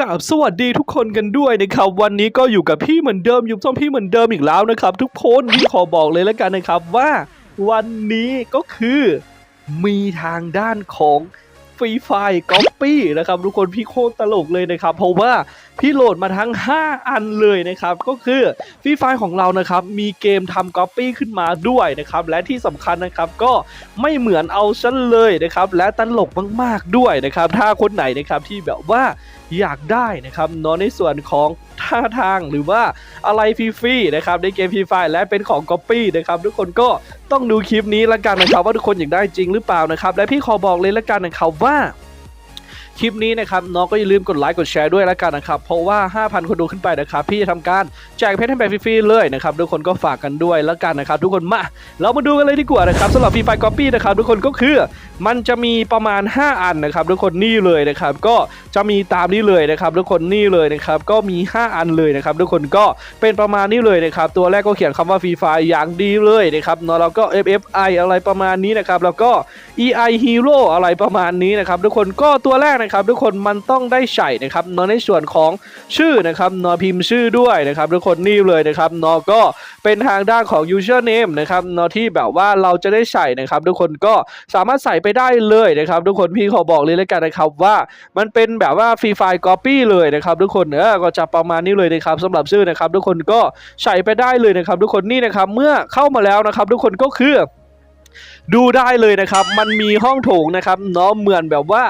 กราบสวัสดีทุกคนกันด้วยนะครับวันนี้ก็อยู่กับพี่เหมือนเดิมอยู่ช่องพี่เหมือนเดิมอีกแล้วนะครับ ทุกคนพี่ขอบอกเลยแล้วกันนะครับว่าวันนี้ก็คือมีทางด้านของฟรีไฟก๊อปปี้นะครับทุกคนพี่โคตรตลกเลยนะครับ เพราะว่า พี่โหลดมาทั้ง 5 อันเลยนะครับ ก็คือฟรีไฟของเรานะครับ มีเกมทำก๊อปปี้ขึ้นมาด้วยนะครับ และที่สำคัญนะครับก็ไม่เหมือนเอาฉันเลยนะครับ และตลกมากๆด้วยนะครับ ถ้าคนไหนนะครับที่แบบว่าอยากได้นะครับเนอะในส่วนของท่าทางหรือว่าอะไรฟรีๆนะครับในเกมฟรีไฟและเป็นของก๊อปปี้นะครับทุกคนก็ต้องดูคลิปนี้ละกันนะครับว่าทุกคนอยากได้จริงหรือเปล่านะครับ และพี่ขอบอกเลยละกันนะครับว่า คลิปนี้นะครับน้องก็อย่าลืมกดไลค์กดแชร์ด้วยแล้วกันนะครับ เพราะว่า 5,000 คนดูขึ้นไปนะครับ พี่จะทำการแจกเพชรให้แบบฟรีๆเลยนะครับ ทุกคนก็ฝากกันด้วยแล้วกันนะครับ ทุกคนมา เรามาดูกันเลยดีกว่านะครับสำหรับฟรีไฟก๊อปปี้นะครับ ทุกคนก็คือมันจะมีประมาณ 5 อันนะครับ ทุกคนนี่เลยนะครับ ก็จะมีตามนี้เลยนะครับ ทุกคนนี่เลยนะครับ ก็มี 5 อันเลยนะครับ ทุกคนก็เป็นประมาณนี้เลยนะครับ ตัวแรกก็เขียนคำว่าฟรีไฟอย่างดีเลยนะครับเนาะแล้วก็ FFI อะไรประมาณนี้นะครับ แล้วก็ EI Hero อะไรประมาณนี้นะครับ ทุกคนก็ตัวแรกนะครับทุกคนมันต้องได้ใส่นะครับเนาะในส่วนของชื่อนะครับเนาะพิมพ์ชื่อด้วยนะครับทุกคนนี่เลยนะครับเนาะก็เป็นทางด้านของ username นะครับเนาะที่แบบว่าเราจะได้ใส่นะครับ ทุกคนก็สามารถใส่ไปได้เลยนะครับ ทุกคนพี่ขอบอกเลยแล้วกันนะครับว่ามันเป็นแบบว่าฟรีไฟล์ copy เลยนะครับ ทุกคนเออก็จะประมาณนี้เลยนะครับสำหรับชื่อนะครับ ทุกคนก็ใส่ไปได้เลยนะครับ ทุกคนนี่นะครับเมื่อเข้ามาแล้วนะครับ ทุกคนก็คือดูได้เลยนะครับ มันมีห้องโถงนะครับเนาะเหมือนแบบว่า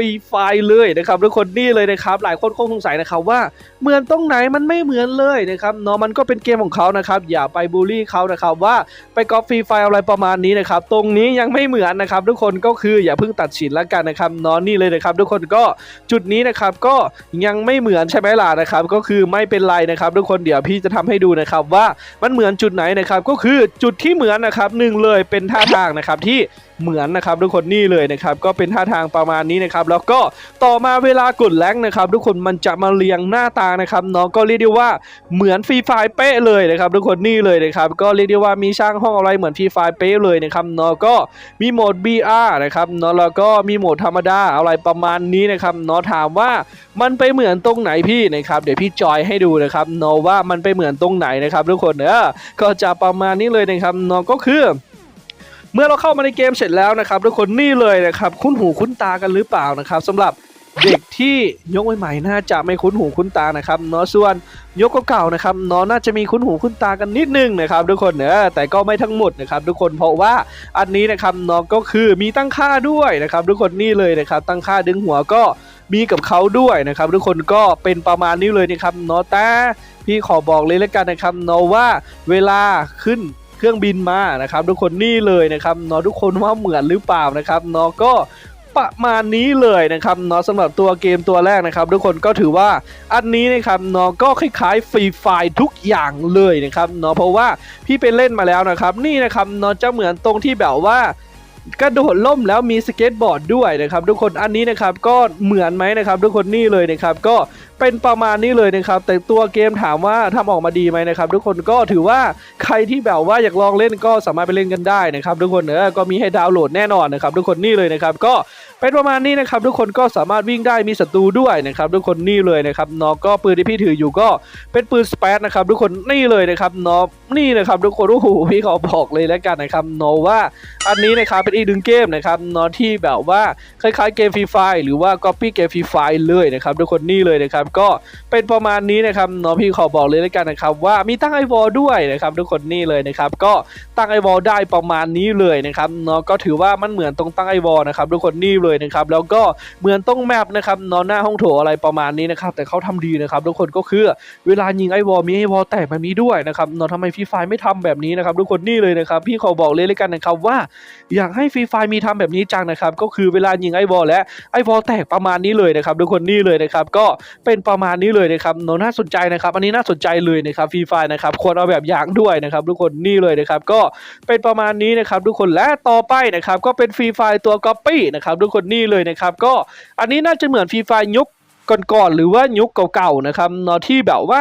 รีไฟเลยนะครับทุกคนนี่เลยนะครับหลายคนคงสงสัยนะครับว่าเหมือนตรงไหนมันไม่เหมือนเลยนะครับเนาะมันก็เป็นเกมของเขานะครับอย่าไปบูลลี่เขานะครับว่าไปก๊อปฟรีไฟอะไรประมาณนี้นะครับตรงนี้ยังไม่เหมือนนะครับทุกคนก็คืออย่าเพิ่งตัดสินแล้วกันนะครับเนาะนี่เลยนะครับทุกคนก็จุดนี้นะครับก็ยังไม่เหมือนใช่ไหมล่ะนะครับก็คือไม่เป็นไรนะครับทุกคนเดี๋ยวพี่จะทำให้ดูนะครับว่ามันเหมือนจุดไหนนะครับก็คือจุดที่เหมือนนะครับหนึ่งเลยเป็นท่าทางนะครับที่ เหมือนนะครับทุกคนนี่เลยนะครับก็เป็นท่าทางประมาณนี้นะครับแล้วก็ต่อมาเวลากดแรงนะครับทุกคนมันจะมาเรียงหน้าตานะครับเนาะก็เรียกได้ว่าเหมือนฟรีไฟเป๊ะเลยนะครับทุกคนนี่เลยนะครับก็เรียกได้ว่ามีช่างห้องอะไรเหมือนฟรีไฟเป๊ะเลยนะครับเนาะก็มีโหมด BR นะครับเนาะแล้วก็มีโหมดธรรมดาอะไรประมาณนี้นะครับเนาะถามว่ามันไปเหมือนตรงไหนพี่นะครับเดี๋ยวพี่จอยให้ดูนะครับเนาะว่ามันไปเหมือนตรงไหนนะครับทุกคนเออก็จะประมาณนี้เลยนะครับเนาะก็คือ เมื่อเราเข้ามาในเกมเสร็จแล้วนะครับทุกคนนี่เลยนะครับคุ้นหูคุ้นตากันหรือเปล่านะครับสำหรับเด็กที่ยกใหม่ๆน่าจะไม่คุ้นหูคุ้นตานะครับเนาะส่วนยกเก่าๆนะครับเนาะน่าจะมีคุ้นหูคุ้นตากันนิดนึงนะครับทุกคนเนอะแต่ก็ไม่ทั้งหมดนะครับทุกคนเพราะว่าอันนี้นะครับเนาะก็คือมีตั้งค่าด้วยนะครับทุกคนนี่เลยนะครับตั้งค่าดึงหัวก็มีกับเขาด้วยนะครับทุกคนก็เป็นประมาณนี้เลยนะครับเนาะแต่พี่ขอบอกเลยแล้วกันนะครับเนาะว่าเวลาขึ้น เครื่องบินมานะครับ ทุกคนนี่เลยนะครับเนาะทุกคนว่าเหมือนหรือเปล่านะครับเนาะก็ประมาณนี้เลยนะครับเนาะสำหรับตัวเกมตัวแรกนะครับ ทุกคนก็ถือว่าอันนี้นะครับเนาะก็คล้ายๆฟรีไฟทุกอย่างเลยนะครับเนาะเพราะว่าพี่ไปเล่นมาแล้วนะครับ นี่นะครับเนาะจะเหมือนตรงที่แบบว่ากระโดดล่มแล้วมีสเก็ตบอร์ดด้วยนะครับ ทุกคนอันนี้นะครับก็เหมือนไหมนะครับ ทุกคนนี่เลยนะครับ ก็ เป็นประมาณนี้เลยนะครับ แต่ตัวเกมถามว่าทำออกมาดีไหมนะครับ ทุกคนก็ถือว่าใครที่แบบว่าอยากลองเล่นก็สามารถไปเล่นกันได้นะครับ ทุกคนเออก็มีให้ดาวน์โหลดแน่นอนนะครับ ทุกคนนี่เลยนะครับ ก็เป็นประมาณนี้นะครับ ทุกคนก็สามารถวิ่งได้มีศัตรูด้วยนะครับ ทุกคนนี่เลยนะครับเนาะก็ปืนที่พี่ถืออยู่ก็เป็นปืนสเปซนะครับ ทุกคนนี่เลยนะครับเนาะนี่นะครับทุกคนโอ้โหพี่ขอบอกเลยแล้วกันนะครับเนาะว่าอันนี้นะครับเป็นอีกหนึ่งเกมนะครับเนาะที่แบบว่าคล้ายๆเกมฟรีไฟหรือว่า Copy เกมฟรีไฟเลยนะครับ ทุกคนนี่เลยนะครับก็เป็นประมาณนี้นะครับเนาะพี่ขอบอกเลยแล้วกันนะครับว่ามีตั้งไอวอลด้วยนะครับทุกคนนี่เลยนะครับก็ตั้งไอวอลได้ประมาณนี้เลยนะครับเนาะก็ถือว่ามันเหมือนตรงตั้งไอวอลนะครับทุกคนนี่เลยนะครับแล้วก็เหมือนตรงแมปนะครับเนาะหน้าห้องโถอะไรประมาณนี้นะครับแต่เขาทำดีนะครับทุกคนก็คือเวลายิงไอวอลมีไอวอลแตกแบบนี้ด้วยนะครับเนาะทำไมฟรีไฟไม่ทำแบบนี้นะครับทุกคนนี่เลยนะครับพี่ขอบอกเลยแล้วกันนะครับว่า อยากให้ฟรีไฟมีทำแบบนี้จังนะครับก็คือเวลายิงไอ้บอลและไอ้บอลแตกประมาณนี้เลยนะครับทุกคนนี่เลยนะครับก็เป็นประมาณนี้เลยนะครับโนน่าสนใจนะครับ อันนี้น่าสนใจเลยนะครับฟรีไฟนะครับควรเอาแบบอย่างด้วยนะครับ ทุกคนนี่เลยนะครับ ก็เป็นประมาณนี้นะครับ ทุกคนและต่อไปนะครับ ก็เป็นฟรีไฟตัวก๊อปปี้นะครับ ทุกคนนี่เลยนะครับ ก็อันนี้น่าจะเหมือนฟรีไฟยุคก่อนๆหรือว่ายุคเก่าๆนะครับเนาะที่แบบว่า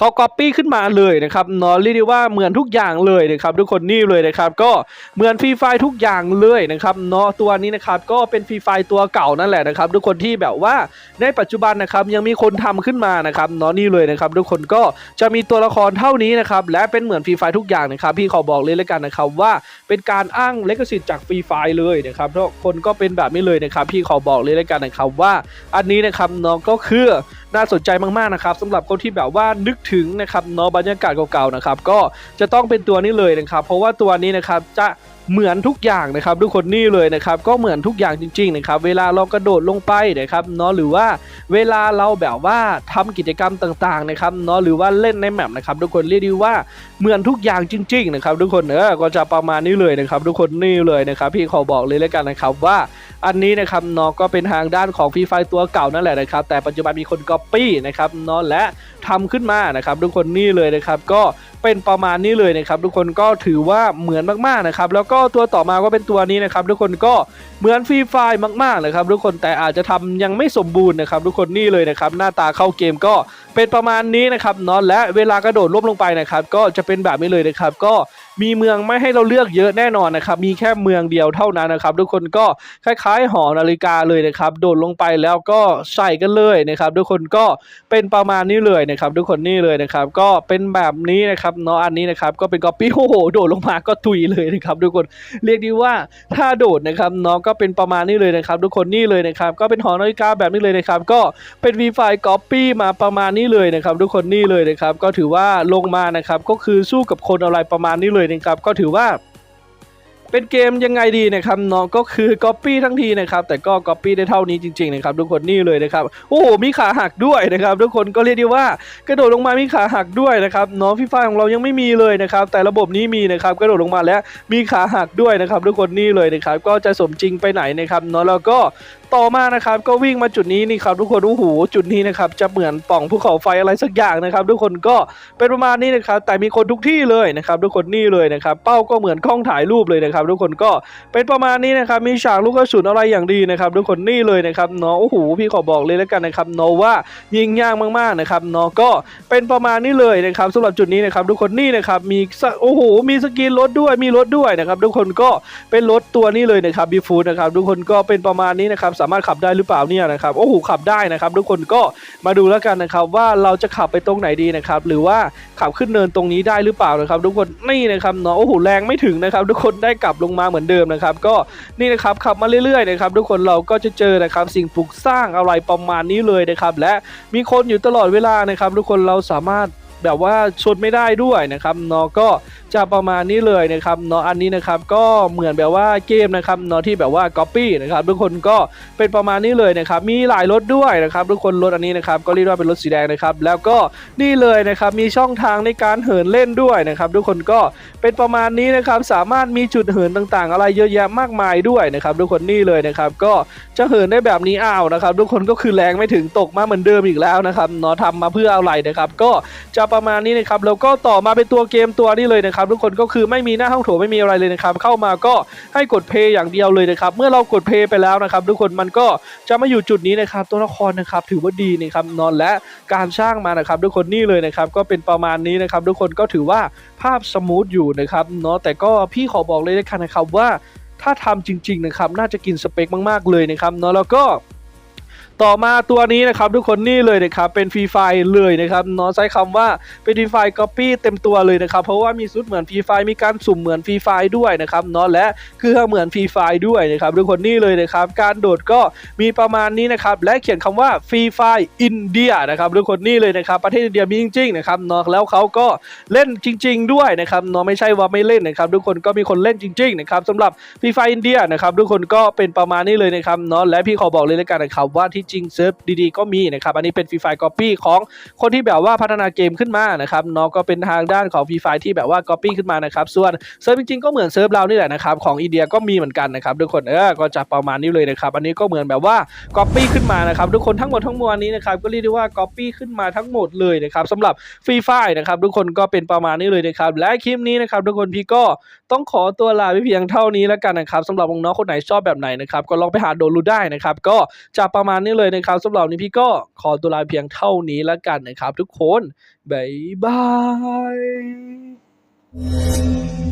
เขาก๊อปปี้ขึ้นมาเลยนะครับเนาะเรียกได้ว่าเหมือนทุกอย่างเลยนะครับทุกคนนี่เลยนะครับก็เหมือนฟรีไฟทุกอย่างเลยนะครับเนาะตัวนี้นะครับก็เป็นฟรีไฟตัวเก่านั่นแหละนะครับทุกคนที่แบบว่าในปัจจุบันนะครับยังมีคนทำขึ้นมานะครับเนาะนี่เลยนะครับทุกคนก็จะมีตัวละครเท่านี้นะครับและเป็นเหมือนฟรีไฟทุกอย่างนะครับพี่ขอบอกเลยแล้วกันนะครับว่าเป็นการอ้างเลกสิทธิ์จากฟรีไฟเลยนะครับทุกคนก็เป็นแบบนี้เลยนะครับพี่ขอบอกเลยแล้วกันนะครับว่าอันนี้นะครับเนาะก็คือ น่าสนใจมากๆนะครับสำหรับคนที่แบบว่านึกถึงนะครับเนาะบรรยากาศเก่าๆนะครับก็จะต้องเป็นตัวนี้เลยนะครับ เพราะว่าตัวนี้นะครับจะ เหมือนทุกอย่างนะครับทุกคนนี่เลยนะครับก็เหมือนทุกอย่างจริงๆนะครับเวลาเรากระโดดลงไปนะครับเนาะหรือว่าเวลาเราแบบว่าทำกิจกรรมต่างๆนะครับเนาะหรือว่าเล่นในแมปนะครับทุกคนเรียกได้ว่าเหมือนทุกอย่างจริงๆนะครับทุกคนเออก็จะประมาณนี้เลยนะครับทุกคนนี่เลยนะครับพี่ขอบอกเลยแล้วกันนะครับว่าอันนี้นะครับเนาะก็เป็นทางด้านของฟรีไฟตัวเก่านั่นแหละนะครับแต่ปัจจุบันมีคนก๊อปปี้นะครับเนาะและทำขึ้นมานะครับทุกคนนี่เลยนะครับก็เป็นประมาณนี้เลยนะครับทุกคนก็ถือว่าเหมือนมากๆนะครับแล้วก็ตัวต่อมาก็เป็นตัวนี้นะครับทุกคนก็เหมือนฟรีไฟมากๆนะครับทุกคนแต่อาจจะทำยังไม่สมบูรณ์นะครับทุกคนนี่เลยนะครับหน้าตาเข้าเกมก็เป็นประมาณนี้นะครับเนาะและเวลากระโดดล่มลงไปนะครับก็จะเป็นแบบนี้เลยนะครับก็ มีเมืองไม่ให้เราเลือกเยอะแน่นอนนะครับ มีแค่เมืองเดียวเท่านั้นนะครับ ทุกคนก็คล้ายๆ หอนาฬิกาเลยนะครับ โดดลงไปแล้วก็ใส่กันเลยนะครับ ทุกคนก็เป็นประมาณนี้เลยนะครับ ทุกคนนี่เลยนะครับ ก็เป็นแบบนี้นะครับเนาะอันนี้นะครับ ก็เป็นก๊อปปี้โอ้โหโดดลงมาก็ตุยเลยนะครับ ทุกคนเรียกดีว่าถ้าโดดนะครับเนาะก็เป็นประมาณนี้เลยนะครับ ทุกคนนี่เลยนะครับ ก็เป็นหอนาฬิกาแบบนี้เลยนะครับ ก็เป็น v ีไฟก๊อปปี้มาประมาณนี้เลยนะครับ ทุกคนนี่เลยนะครับ ก็ถือว่าลงมานะครับ ก็คือสู้กับคนอะไรประมาณนี้เลยนึงครับก็ถือว่า เป็นเกมยังไงดีนะครับเนาะก็คือก๊อปปี้ทั้งทีนะครับแต่ก็ก๊อปปี้ได้เท่านี้จริงๆนะครับทุกคนนี่เลยนะครับโอ้โหมีขาหักด้วยนะครับทุกคนก็เรียกได้ว่ากระโดดลงมามีขาหักด้วยนะครับเนาะฟีฟ่าของเรายังไม่มีเลยนะครับแต่ระบบนี้มีนะครับกระโดดลงมาแล้วมีขาหักด้วยนะครับทุกคนนี่เลยนะครับก็จะสมจริงไปไหนนะครับเนาะแล้วก็ต่อมานะครับก็วิ่งมาจุดนี้นี่ครับทุกคนโอ้โหจุดนี้นะครับจะเหมือนป่องภูเขาไฟอะไรสักอย่างนะครับ ทุกคนก็เป็นประมาณนี้นะครับแต่มีคนทุกที่เลยนะครับทุกคนนี่เลยนะครับเป้าก็เหมือนกล้องถ่ายรูปเลยนะครับทุกคนก็เป็นประมาณนี้นะครับมีฉากลูกกระสุนอะไรอย่างดีนะครับทุกคนนี่เลยนะครับเนาะโอ้โหพี่ขอบอกเลยแล้วกันนะครับเนาะว่ายิงยากมากๆนะครับเนาะก็เป็นประมาณนี้เลยนะครับสำหรับจุดนี้นะครับทุกคนนี่นะครับมีโอ้โหมีสกินรถด้วยมีรถด้วยนะครับทุกคนก็เป็นรถตัวนี้เลยนะครับบีฟูดนะครับทุกคนก็เป็นประมาณนี้นะครับสามารถขับได้หรือเปล่าเนี่ยนะครับโอ้โหขับได้นะครับ ทุกคนก็มาดูแล้วกันนะครับว่าเราจะขับไปตรงไหนดีนะครับหรือว่าขับขึ้นเนินตรงนี้ได้หรือเปล่านะครับ ทุกคนนี่นะครับเนาะโอ้โหแรงไม่ถึงนะครับ ทุกคนได้กลับลงมาเหมือนเดิมนะครับ ก็นี่นะครับขับมาเรื่อยๆนะครับทุกคนเราก็จะเจอนะครับสิ่งปลูกสร้างอะไรประมาณนี้เลยนะครับ และมีคนอยู่ตลอดเวลานะครับ ทุกคนเราสามารถแบบว่าชนไม่ได้ด้วยนะครับเนาะก็ จะประมาณนี้เลยนะครับเนาะอันนี้นะครับก็เหมือนแบบว่าเกมนะครับเนาะที่แบบว่าก๊อปปี้นะครับทุกคนก็เป็นประมาณนี้เลยนะครับมีหลายรถด้วยนะครับทุกคนรถอันนี้นะครับก็เรียกว่าเป็นรถสีแดงนะครับแล้วก็นี่เลยนะครับมีช่องทางในการเหินเล่นด้วยนะครับทุกคนก็เป็นประมาณนี้นะครับสามารถมีจุดเหินต่างๆ อะไรเยอะแยะมากมายด้วยนะครับทุกคนนี่เลยนะครับก็จะเหินได้แบบนี้อ้าวนะครับทุกคนก็คือแรงไม่ถึงตกมาเหมือนเดิมอีกแล้วนะครับเนาะทำมาเพื่ออะไรนะครับก็จะประมาณนี้นะครับแล้วก็ต่อมาเป็นตัวเกมตัวนี้เลยนะครับทุกคนก็คือไม่มีหน้าห้องโถไม่มีอะไรเลยนะครับเข้ามาก็ให้กดเพย์อย่างเดียวเลยนะครับเมื่อเรากดเพย์ไปแล้วนะครับทุกคนมันก็จะมาอยู่จุดนี้นะครับตัวละครนะครับถือว่าดีนะครับนอนและการสร้างมานะครับทุกคนนี่เลยนะครับก็เป็นประมาณนี้นะครับทุกคนก็ถือว่าภาพสมูทอยู่นะครับเนาะแต่ก็พี่ขอบอกเลยนะครับว่าถ้าทำจริงๆนะครับน่าจะกินสเปคมากๆเลยนะครับเนาะแล้วก็ ต่อมาตัวนี้นะครับทุกคนนี่เลยนะครับเป็นฟรีไฟเลยนะครับเนาะใช้คำว่าเป็นฟรีไฟก๊อปปี้เต็มตัวเลยนะครับเพราะว่ามีซุดเหมือนฟรีไฟมีการสุ่มเหมือนฟรีไฟด้วยนะครับเนาะและเครื่องเหมือนฟรีไฟด้วยนะครับทุกคนนี่เลยนะครับการโดดก็มีประมาณนี้นะครับและเขียนคำว่าฟรีไฟอินเดียนะครับทุกคนนี่เลยนะครับประเทศอินเดียมีจริงๆนะครับเนาะแล้วเขาก็เล่นจริง ๆ ด้วยนะครับเนาะไม่ใช่ว่าไม่เล่นนะครับทุกคนก็มีคนเล่นจริงๆนะครับสำหรับฟรีไฟอินเดียนะครับทุกคนก็เป็นประมาณนี้เลยนะครับเนาะและพี่ขอบอกเลยแล้วกันนะครับว่าที่จริงเซิร์ฟดีๆก็มีนะครับอันนี้เป็นฟรีไฟก๊อปปี้ของคนที่แบบว่าพัฒนาเกมขึ้นมานะครับเนาะก็เป็นทางด้านของฟรีไฟที่แบบว่าก๊อปปี้ขึ้นมานะครับส่วนเซิร์ฟจริงๆก็เหมือนเซิร์ฟเรานี่แหละนะครับของอินเดียก็มีเหมือนกันนะครับทุกคนเออก็จะประมาณนี้เลยนะครับอันนี้ก็เหมือนแบบว่าก๊อปปี้ขึ้นมานะครับทุกคนทั้งหมดทั้งมวลนี้นะครับก็เรียกได้ว่าก๊อปปี้ขึ้นมาทั้งหมดเลยนะครับสำหรับฟรีไฟนะครับทุกคนก็เป็นประมาณนี้เลยนะครับและคลิปนี้นะครับทุกคนพี่ก็ต้องขอตัวลาไปเพียงเท่านี้แล้วกันนะครับสำหรับน้องๆคนไหนชอบแบบไหนนะครับก็ลองไปหาโดนรูได้นะครับก็จะประมาณนี้เลยนะครับสำหรับนี้พี่ก็ขอตัวลาเพียงเท่านี้แล้วกันนะครับ ทุกคน บ๊ายบาย